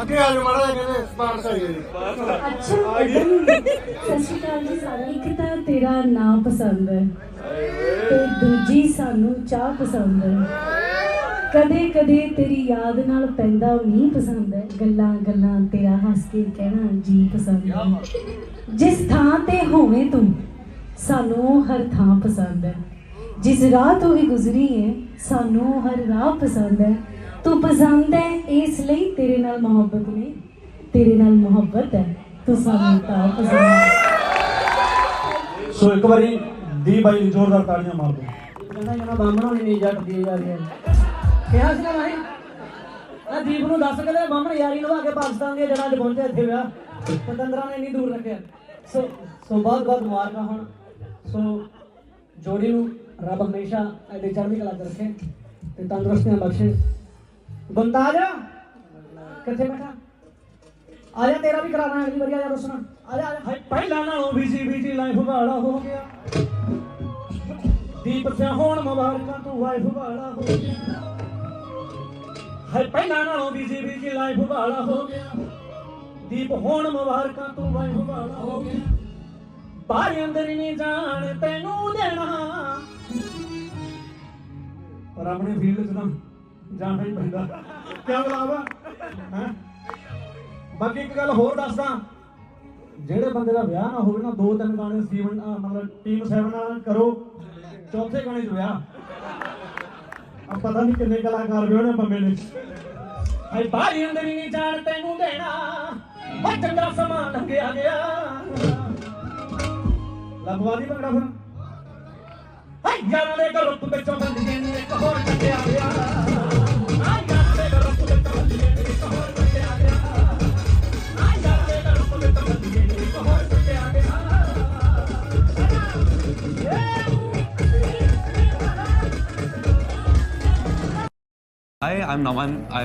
ਅੱਗੇ ਆ ਜਾ ਮੜਾ ਕਹਿੰਦੇ ਸਪਾਰਟਸ ਆ ਗਏ। ਅੱਛਾ ਇਦਾਂ ਜੀ ਸਾਨੂੰ ਇੱਕ ਤਾਂ ਤੇਰਾ ਨਾਮ ਪਸੰਦ ਹੈ ਤੇ ਦੂਜੀ ਸਾਨੂੰ ਚਾਹ ਪਸੰਦ ਹੈ। ਕਦੇ ਕਦੇ ਤੇਰੀ ਯਾਦ ਨਾਲ ਪੈਂਦਾ ਨਹੀਂ ਪਸੰਦ ਹੈ। ਗੱਲਾਂ ਗੱਲਾਂ ਤੇਰਾ ਹੱਸ ਕੇ ਕਹਿਣਾ ਜੀ ਪਸੰਦ ਹੈ। ਜਿਸ ਥਾਂ ਤੇ ਹੋਵੇਂ ਤੂੰ, ਸਾਨੂੰ ਹਰ ਥਾਂ ਪਸੰਦ ਹੈ। ਜਿਸ ਰਾਹ ਤੋਂ ਵੀ ਗੁਜ਼ਰੀ ਹੈ ਸਾਨੂੰ ਹਰ ਰਾਹ ਪਸੰਦ ਹੈ। ਤੂੰ ਪਸੰਦ ਹੈ ਇਸ ਲਈ ਤੇਰੇ ਨਾਲ ਮੁਹੱਬਤ ਨਹੀਂ ਤੇਰੇ ਨਾਲ ਮੁਹੱਬਤ ਹੈ। ਤੂੰ ਸਾਨੂੰ ਤਾਂ ਪਸੰਦ ਹੈ। ਸੋ ਇੱਕ ਵਾਰੀ ਦੀ ਬਾਈ ਨੂੰ ਜ਼ੋਰਦਾਰ ਤਾੜੀਆਂ ਮਾਰ ਦਿਓ ਕਹਿੰਦਾ ਜਨਾ ਬਾਹਮਣੋਂ ਨੇ ਨਹੀਂ ਜੱਟ ਦੀ ਜਾ ਰਿਹਾ ਕਿਹਾ ਸੀ ਨਾ ਭਾਈ ਆ ਦੀਪ ਨੂੰ ਦੱਸ ਕੇ ਤੇ ਬਾਹਮਣ ਯਾਰੀ ਨਿਭਾ ਕੇ ਪਾਕਿਸਤਾਨ ਦੀਆਂ ਜੜ੍ਹਾਂ 'ਚ ਪਹੁੰਚੇ ਇੱਥੇ ਵਿਆਹ। ਪਤੰਦਰਾਂ ਨੇ ਇੰਨੀ ਦੂਰ ਰੱਖਿਆ। ਸੋ ਸੋ ਬਹੁਤ ਬਹੁਤ ਮੁਬਾਰਕਾਂ ਹੁਣ। ਸੋ ਜੋੜੀ ਨੂੰ ਰੱਬ ਹਮੇਸ਼ਾ ਐਡੇ ਚੜ੍ਹਦੀ ਕਲਾ 'ਚ ਰੱਖੇ ਤੇ ਤੰਦਰੁਸਤੀਆਂ ਬਖਸ਼ੇ। ਬੰਦਾ ਕਿੱਥੇ ਬੈਠਾ? ਆ ਜਾ, ਤੇਰਾ ਵੀ ਕਰਾਣਾ ਅਗਲੀ ਵਾਰੀ ਆ ਜਾ ਰੁਸਣਾ ਆ ਜਾ। ਹਾਏ, ਪਹਿਲਾਂ ਨਾਲੋਂ ਬੀਜੀ ਬੀਜੀ ਲਾਈਫ ਵਾਲਾ ਹੋ ਗਿਆ। ਦੀਪ ਸਿਆ ਹੋਣ ਮੁਬਾਰਕਾਂ, ਤੂੰ ਵਾਈਫ ਵਾਲਾ ਹੋ ਗਿਆ। ਹਾਏ, ਪਹਿਲਾਂ ਨਾਲੋਂ ਬੀਜੀ ਬੀਜੀ ਲਾਈਫ ਵਾਲਾ ਹੋ ਗਿਆ। ਦੀਪ ਹੋਣ ਮੁਬਾਰਕਾਂ, ਤੂੰ ਵਾਈਫ ਵਾਲਾ ਹੋ ਗਿਆ। ਬਾਹਰ ਅੰਦਰ ਨਹੀਂ ਜਾਣ। ਪਰ ਆਪਣੇ ਫੀਲਡ 'ਚ ਤਾਂ ਜਾਣਾ ਹੀ ਪੈਂਦਾ। ਕਿਆ ਬਲਾਵਾ ਹੈ? ਬਾਕੀ ਇੱਕ ਗੱਲ ਹੋਰ ਦੱਸਦਾ, ਜਿਹੜੇ ਬੰਦੇ ਦਾ ਵਿਆਹ ਨਾ ਹੋਵੇ ਨਾ, ਦੋ ਤਿੰਨ ਗਾਣੇ ਸੀਵਨ ਮਤਲਬ ਟੀਮ 7 ਨਾਲ ਕਰੋ, ਚੌਥੇ ਗਾਣੇ 'ਚ ਵਿਆਹ। ਆ ਪਤਾ ਨਹੀਂ ਕਿੰਨੇ ਕਲਾਕਾਰ ਵਿਆਹ ਨੇ ਬੰਬੇ ਨੇ ਹਾਏ ਬਾਰੀ ਅੰਦਰ ਨਹੀਂ ਜਾਣ ਤੈਨੂੰ ਦੇਣਾ। ਉਹ ਚੰਗਾ ਸਮਾਂ ਲੰਘਿਆ ਗਿਆ। ਲਗਵਾ ਦੀ ਭੰਗੜਾ ਫਿਰ। Hi, I'm Naman. I